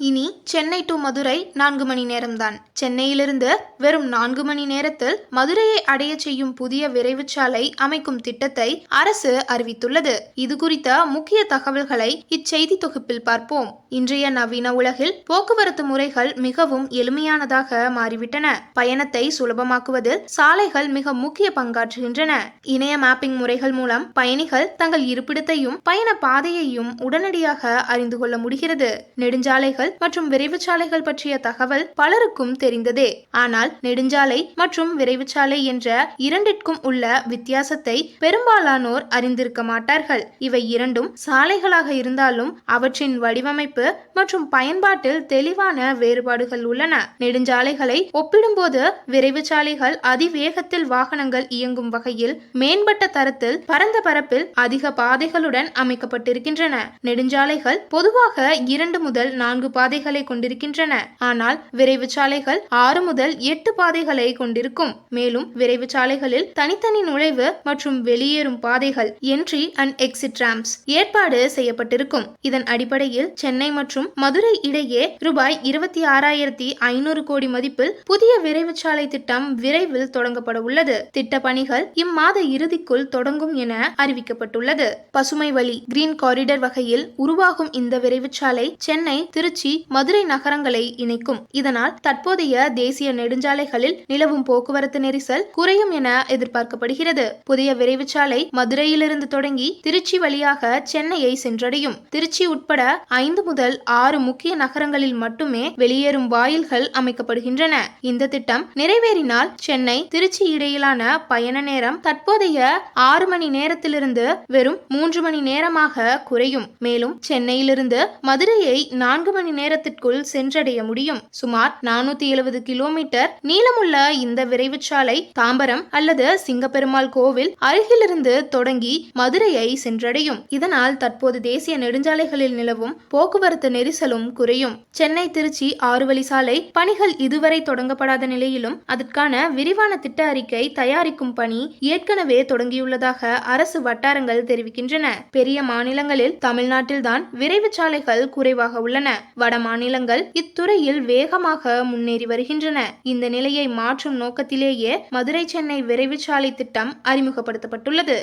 இனி சென்னை டு மதுரை நான்கு மணி நேரம்தான். சென்னையிலிருந்து வெறும் நான்கு மணி நேரத்தில் மதுரையை அடைய செய்யும் புதிய விரைவு சாலை அமைக்கும் திட்டத்தை அரசு அறிவித்துள்ளது. இது குறித்த முக்கிய தகவல்களை இச்செய்தி தொகுப்பில் பார்ப்போம். இன்றைய நவீன உலகில் போக்குவரத்து முறைகள் மிகவும் எளிமையானதாக மாறிவிட்டன. பயணத்தை சுலபமாக்குவதில் சாலைகள் மிக முக்கிய பங்காற்றுகின்றன. இணைய மேப்பிங் முறைகள் மூலம் பயணிகள் தங்கள் இருப்பிடத்தையும் பயண பாதையையும் உடனடியாக அறிந்து கொள்ள முடிகிறது. நெடுஞ்சாலைகள் மற்றும் விரைவு சாலைகள் பற்றிய தகவல் பலருக்கும் தெரிந்ததே. ஆனால் நெடுஞ்சாலை மற்றும் விரைவு சாலை என்ற இரண்டிற்கும் உள்ள வித்தியாசத்தை பெரும்பாலானோர் அறிந்திருக்க மாட்டார்கள். இவை இரண்டும் சாலைகளாக இருந்தாலும் அவற்றின் வடிவமைப்பு மற்றும் பயன்பாட்டில் தெளிவான வேறுபாடுகள் உள்ளன. நெடுஞ்சாலைகளை ஒப்பிடும்போது விரைவு சாலைகள் அதிவேகத்தில் வாகனங்கள் இயங்கும் வகையில் மேம்பட்ட தரத்தில் பரந்த பரப்பில் அதிக பாதைகளுடன் அமைக்கப்பட்டிருக்கின்றன. நெடுஞ்சாலைகள் பொதுவாக இரண்டு முதல் நான்கு பாதைகளை கொண்டிருக்கின்றன. ஆனால் விரைவு சாலைகள் ஆறு முதல் எட்டு பாதைகளை கொண்டிருக்கும். மேலும் விரைவு சாலைகளில் தனித்தனி நுழைவு மற்றும் வெளியேறும் பாதைகள் என்ட்ரி அண்ட் எக்ஸிட் ரேம்ப்ஸ் ஏற்பாடு செய்யப்பட்டிருக்கும். இதன் அடிப்படையில் சென்னை மற்றும் மதுரை இடையே ரூபாய் இருபத்தி ஆறாயிரத்தி ஐநூறு கோடி மதிப்பில் புதிய விரைவு சாலை திட்டம் விரைவில் தொடங்கப்பட உள்ளது. திட்ட பணிகள் இம்மாத இறுதிக்குள் தொடங்கும் என அறிவிக்கப்பட்டுள்ளது. பசுமை வழி கிரீன் காரிடர் வகையில் உருவாகும் இந்த விரைவு சாலை சென்னை திருச்சி மதுரை நகரங்களை இணைக்கும். இதனால் தற்போதைய தேசிய நெடுஞ்சாலைகளில் நிலவும் போக்குவரத்து நெரிசல் குறையும் என எதிர்பார்க்கப்படுகிறது. புதிய விரைவுச்சாலை மதுரையிலிருந்து தொடங்கி திருச்சி வழியாக சென்னையை சென்றடையும். திருச்சி உட்பட ஐந்து முதல் ஆறு முக்கிய நகரங்களில் மட்டுமே வெளியேறும் வாயில்கள் அமைக்கப்படுகின்றன. இந்த திட்டம் நிறைவேறினால் சென்னை திருச்சி இடையிலான பயண நேரம் தற்போதைய ஆறு மணி நேரத்திலிருந்து வெறும் மூன்று மணி நேரமாக குறையும். மேலும் சென்னையிலிருந்து மதுரையை நான்கு மணி நேரத்திற்குள் சென்றடைய முடியும். சுமார் நானூத்தி எழுபது கிலோமீட்டர் நீளமுள்ள இந்த விரைவு சாலை தாம்பரம் அல்லது சிங்கப்பெருமாள் கோவில் அருகிலிருந்து தொடங்கி மதுரையை சென்றடையும். இதனால் தற்போது தேசிய நெடுஞ்சாலைகளில் நிலவும் போக்குவரத்து நெரிசலும் குறையும். சென்னை திருச்சி ஆறு வழி சாலை பணிகள் இதுவரை தொடங்கப்படாத நிலையிலும் அதற்கான விரிவான திட்ட அறிக்கை தயாரிக்கும் பணி ஏற்கனவே தொடங்கியுள்ளதாக அரசு வட்டாரங்கள் தெரிவிக்கின்றன. பெரிய மாநிலங்களில் தமிழ்நாட்டில்தான் விரைவு சாலைகள் குறைவாக உள்ளன. வட மாநிலங்கள் இத்துறையில் வேகமாக முன்னேறி வருகின்றன. இந்த நிலையை மாற்றும் நோக்கத்திலேயே மதுரை சென்னை விரைவு சாலை திட்டம் அறிமுகப்படுத்தப்பட்டுள்ளது.